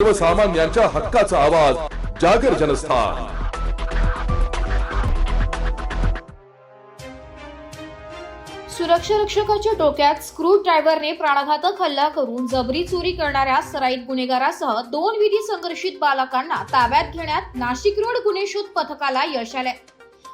सर्वसामान्यांच्या हक्काचा आवाज जागर जनस्थान. सुरक्षा रक्षकाच्या डोक्यात स्क्रू ड्रायव्हरने प्राणघातक हल्ला करून जबरी चोरी करणाऱ्या सराईत गुन्हेगारासह दोन विधी संघर्षित बालकांना ताब्यात घेण्यात नाशिक रोड गुन्हे शोध पथकाला यश आले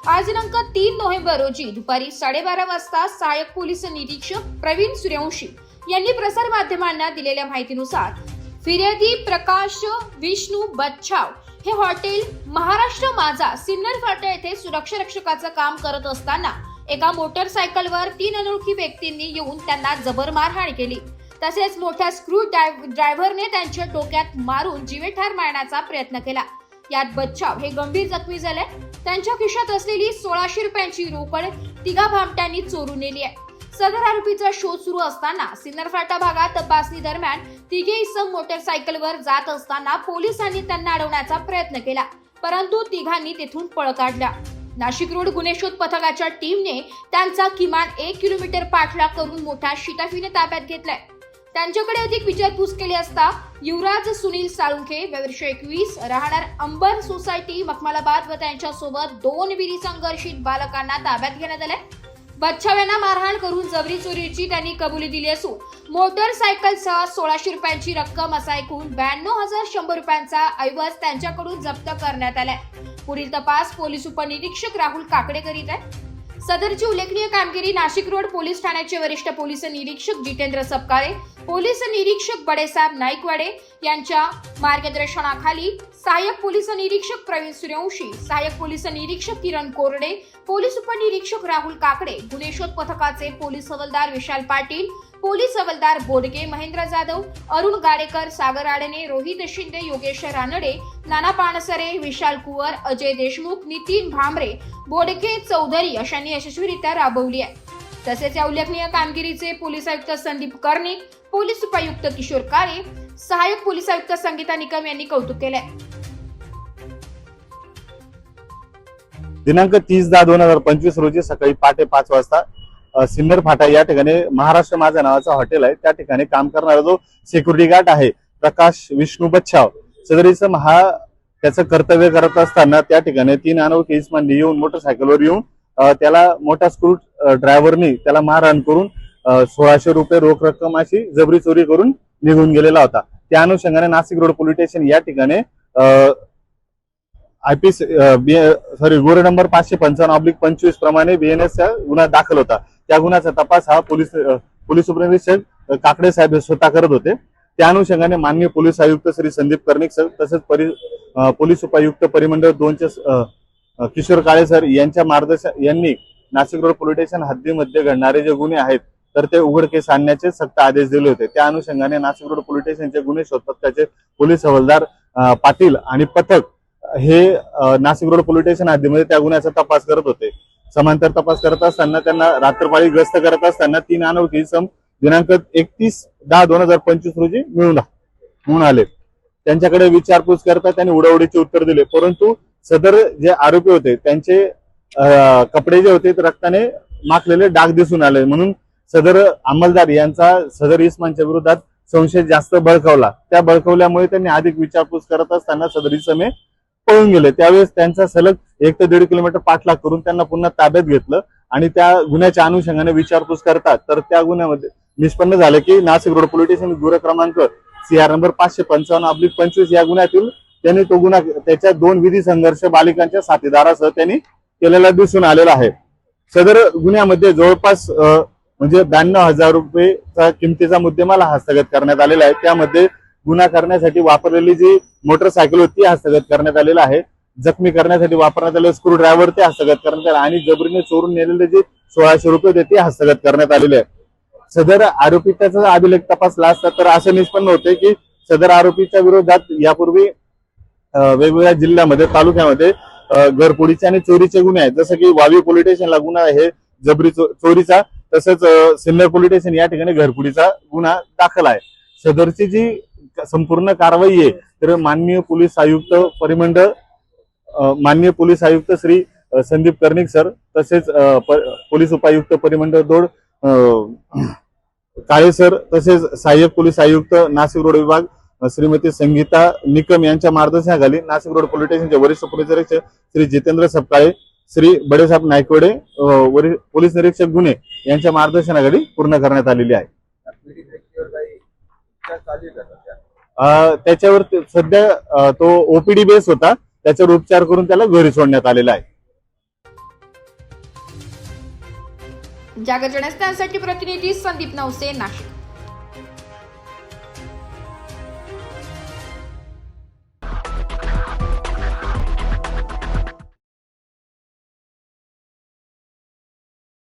आज दिनांक तीन नोव्हेंबर रोजी दुपारी साडेबारा वाजता सहाय्यक पोलीस निरीक्षक प्रवीण सूर्यवंशी यांनी प्रसार माध्यमांना दिलेल्या माहितीनुसार फिर्यादी प्रकाश विष्णू बच्छाव हे हॉटेल महाराष्ट्र माझा सिन्नर फाटा येथे सुरक्षा रक्षकाचं काम करत असताना एका मोटरसायकलवर तीन अनोळखी व्यक्तींनी येऊन त्यांना जबर मारहाण केली. तसेच मोठ्या स्क्रू ड्रायव्हरने त्यांच्या डोक्यात मारून जीवेठार मारण्याचा प्रयत्न केला. यात बच्चाव हे गंभीर जखमी झाले. त्यांच्या खिशात असलेली सोळाशे रुपयांची रोकड तिघा भामट्यांनी चोरून नेली आहे. सदर आरोपीचा शोध सुरू असताना सिन्नर फाटा भागात तपासणी दरम्यान तिघे इसम मोटरसायकलवर जात असताना पोलिसांनी त्यांना अडवण्याचा प्रयत्न केला परंतु तिघांनी तेथून पळ काढला. नाशिक रोड गुन्हे शोध पथकाच्या टीमने त्यांचा किमान एक किलोमीटर पाठलाग करून मोठ्या शिताफीने ताब्यात घेतलाय. त्यांच्याकडे अधिक विचारपूस केली असता युवराज सुनील साळुंखे वर्ष एकवीस राहणार अंबर सोसायटी मखमालाबाद व त्यांच्यासोबत दोन विरी संघर्षित बालकांना ताब्यात घेण्यात आलंय. बच्छाव्यांना मारहाण करून जबरी चोरीची त्यांनी कबुली दिली असून मोटरसायकलसह सोळाशे रुपयांची रक्कम असा एकूण ब्याण्णव हजार शंभर रुपयांचा ऐवज त्यांच्याकडून जप्त करण्यात आलाय. पुढील तपास पोलीस उपनिरीक्षक राहुल काकडे करीत आहे सदरची उल्लेखनीय कामगिरी नाशिक रोड पोलीस ठाण्याचे वरिष्ठ पोलीस निरीक्षक जितेंद्र सपकाळे पोलीस निरीक्षक बडेसाहेब नाईकवाडे यांच्या मार्गदर्शनाखाली सहाय्यक पोलीस निरीक्षक प्रवीण सूर्यवंशी सहाय्यक पोलीस निरीक्षक किरण कोरडे पोलीस उपनिरीक्षक राहुल काकडे गुन्हे शोध पथकाचे पोलीस हवालदार विशाल पाटील पोलीस हवालदार बोडगे महेंद्र जाधव अरुण गाडेकर सागर आडणे रोहित शिंदे योगेश रानडे नाना पानसरे विशाल कुवर अजय देशमुख नितीन भांबरे बोडके चौधरी अशांनी यशस्वीरित्या राबवली आहे. तसेच या उल्लेखनीय कामगिरीचे पोलीस आयुक्त संदीप कर्णिक पोलीस उपायुक्त किशोर काळे सहाय्यक पोलीस आयुक्त संगीता निकम यांनी कौतुक केले दिनांक तीस दहा दोन हजार पंचवीस रोजी सकाळी पहाटे पाच वाजता सिन्नर फाटा या ठिकाणी महाराष्ट्र माझा नावाचा हॉटेल आहे. त्या ठिकाणी काम करणारा जो सिक्युरिटी गार्ड आहे प्रकाश विष्णू बच्छाव सदरीचं महा त्याचं कर्तव्य करत असताना त्या ठिकाणी तीन अनोळखी इस्मांनी येऊन मोटरसायकलवर येऊन त्याला मोठा स्क्रू ड्रायव्हरनी त्याला मारहाण करून सोळाशे रुपये रोख रक्कम अशी जबरी चोरी करून निघून गेलेला होता. त्या अनुषंगाने नाशिक रोड पोलीस स्टेशन या ठिकाणी आयपी सॉरी गुन्हा नंबर पाचशे पंचावन्न ऑब्लिक पंचवीस प्रमाणे बीएनएसचा गुन्हा दाखल होता. त्या गुन्ह्याचा तपास हा पोलीस पोलीस उपनिरीक्षक काकडे साहेब स्वतः करत होते. त्या अनुषंगाने माननीय पोलीस आयुक्त श्री संदीप कर्णिक सर तसेच परि पोलीस उपायुक्त परिमंडळ दोनचे किशोर काळे सर यांच्या मार्गदर्शन यांनी नाशिक रोड पोलीस स्टेशन हद्दीमध्ये घडणारे जे गुन्हे आहेत तर ते उघडकेस आणण्याचे सक्त आदेश दिले होते. त्या अनुषंगाने नाशिक रोड पोलीस स्टेशनचे गुन्हे शोध पथकाचे पोलीस हवालदार पाटील आणि पथक हे नाशिक रोड पोलीस स्टेशन हद्दीमध्ये त्या गुन्ह्याचा तपास करत होते. समांतर तपास करत असताना त्यांना रात्रपाळी ग्रस्त करत असताना तीन अनोळखी सम दिनांक एकतीस दहा दोन हजार पंचवीस रोजी मिळून म्हणून आले. त्यांच्याकडे विचारपूस करता त्यांनी उडावडीचे उत्तर दिले. परंतु सदर जे आरोपी होते त्यांचे कपडे जे होते ते रक्ताने माखलेले डाग दिसून आले. म्हणून सदर अंमलदार यांचा सदर इस्मानच्या विरोधात संशय जास्त बळकावला. त्या बळकवल्यामुळे त्यांनी अधिक विचारपूस करत असताना सदर इसमे पळून गेले. त्यावेळेस त्यांचा सलग एक ते दीड किलोमीटर पाठलाग करून त्यांना पुन्हा ताब्यात घेतलं आणि त्या गुन्ह्याच्या अनुषंगाने विचारपूस करतात. तर त्या गुन्ह्यामध्ये निष्पन्न झालं की नाशिक रोड पोलीस स्टेशन गुन्हा क्रमांक सीआर नंबर पाचशे पंचावन्न अब्लिक पंचवीस या गुन्ह्यातील त्यांनी तो गुन्हा त्याच्या दोन विधी संघर्ष बालिकांच्या साथीदारासह त्यांनी केलेला दिसून आलेला आहे. सदर गुन्ह्यामध्ये जवळपास म्हणजे ब्याण्णव हजार रुपयेचा किमतीचा मुद्देमाला हस्तगत करण्यात आलेला आहे. त्यामध्ये गुन्हा करण्यासाठी वापरलेली जी मोटरसायकल होती ती हस्तगत करण्यात आलेला आहे. जखमी करण्यासाठी वापरण्यात आलेले स्क्रू ड्रायव्हर ते हस्तगत करण्यात आले आणि जबरीने चोरून नेलेले जे सोळाशे रुपये होते ते हस्तगत करण्यात आलेले आहे. सदर आरोपीचा अभिलेख तपासला असता तर असं निष्पन्न होते की सदर आरोपीच्या विरोधात यापूर्वी वेगवेगळ्या जिल्ह्यामध्ये तालुक्यामध्ये घरपुडीचे आणि चोरीचे गुन्हे आहेत. जसं की वावी पोलीस स्टेशनला गुन्हा आहे जबरी चो- चोरीचा तसंच सिन्नर पोलीस स्टेशन या ठिकाणी घरपुडीचा गुन्हा दाखल आहे. सदरची जी संपूर्ण कारवाई आहे. तर माननीय पोलीस आयुक्त परिमंडळ माननीय पोलीस आयुक्त श्री संदीप कर्णिक सर तसेच पोलीस उपायुक्त परिमंडळ दोड काळे सर तसेच सहाय्यक पोलीस आयुक्त नाशिक रोड विभाग श्रीमती संगीता निकम यांच्या मार्गदर्शनाखाली नाशिक रोड पोलीस स्टेशनचे वरिष्ठ पोलीस निरीक्षक श्री जितेंद्र सपकाळे श्री बडेसाहेब नायकवडे पोलीस निरीक्षक गुन्हे यांच्या मार्गदर्शनाखाली पूर्ण करण्यात आलेली आहे. त्याच्यावर सध्या तो ओपीडी बेस होता. त्याच्यावर उपचार करून त्याला घरी सोडण्यात आलेला आहे. जागर जनस्थानसाठी प्रतिनिधी संदीप नवसे नाशिक.